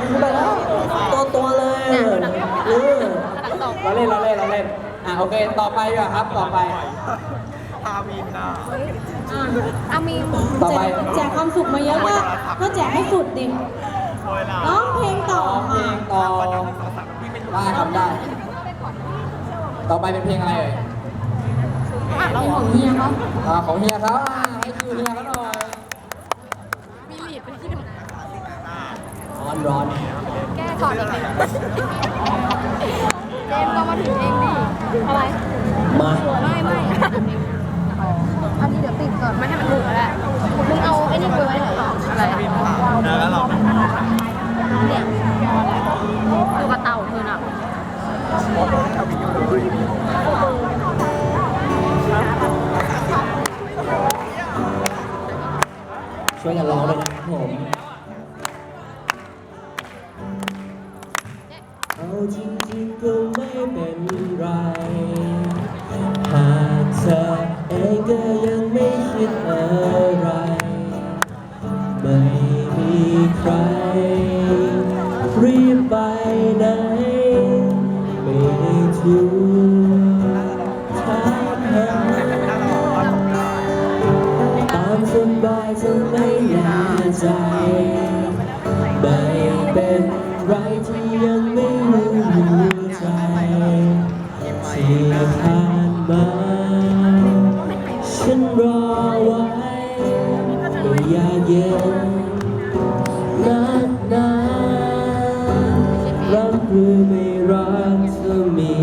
จับคู่ไปแล้วตัวตัวๆเลยเออเราเล่นเราเล่นเราเล่นอะโอเค ต่อไปดีกว่าครับต่อไปอามีต่อไป แจกความสุขมาเยอะก็ก็แจกให้สุดดิร้องเพลงต่อร้องเพลค่ะงต่อได้ครับได้ ต่อไปเป็นเพลงอะไรเอ่ยเพลงของเฮียเขาอ่าของเฮียเขาอ่าให้คิวเฮียเขาหน่อย มีลีดไปที่ ร้อนร้อน แก้ถอดอีกเลยเจมส์ก็มาถึงเองดิอะไรมาไม่ไม่อันนี้เดี๋ยวติดก่อนไม่ให้มันถูกแล้วแหละมึงเอาไอ้นี่ไปไว้ไหนอะไรเนี่ยคือกระเต่าเธอน่ะช่วยกันร้องเลยนะครับผม จริงๆก็ไม่เป็นไร หากเธอเองก็ยังไม่คิดอะไร ไม่มีใคร รีบไปไหน ไม่ได้ทุกทางหาตามสบายจะไม่แน่ใจ ไม่เป็นไรที่ยัง รับหรือไม่รักเธอมี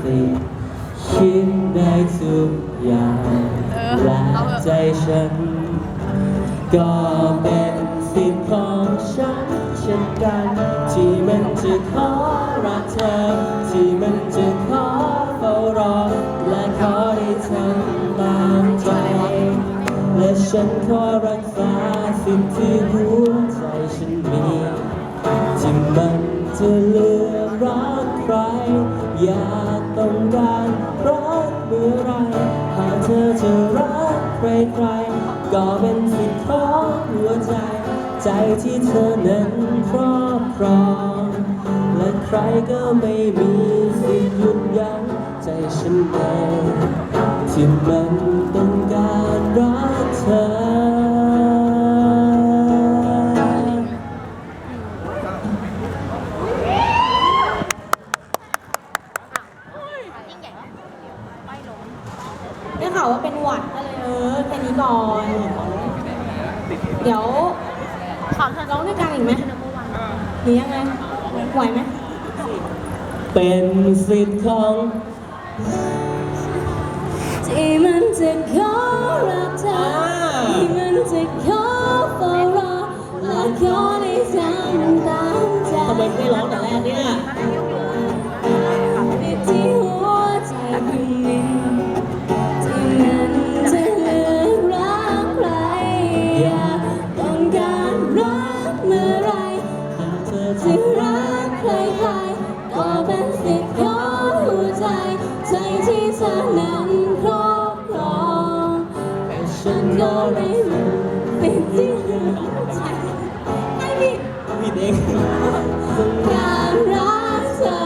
สิทธิ์คิดได้ทุกอย่างและใจฉัน ก็เป็นสิทธิ์ของฉันเช่นกัน ที่มันจะขอรักเธอ ที่มันจะขอเฝ้ารอ และขอได้ทำตามใจและฉันขอรักษาสิ่งที่หัวใจฉันมีที่มัน จะเลือกรักใคร อยากต้องการรักเมื่อไร หากเธอจะรักใครใคร ก็เป็นสิทธิ์ของหัวใจ ใจที่เธอนั้นครอบครอง และใครก็ไม่มีสิทธิ์หยุดยั้งใจฉันเองที่มันต้องการรักเธอ หวัดก็เลยเออแค่นี้ก่อน เดี๋ยวขอร้องด้วยกันอีกไหมหรือยังไงไหวไหมเป็นสิทธิ์ของที่มันจะขอรักเธอที่มันจะขอเฝ้ารอและขอได้ทำตามใจ ทำไมไม่ร้องแต่แรกเนี่ย ฉันก็ไม่ไม่มีสิทธิ์ที่หัวใจให้ผิดผิดเองการรักเธอ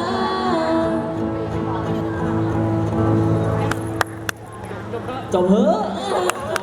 จบเถอะ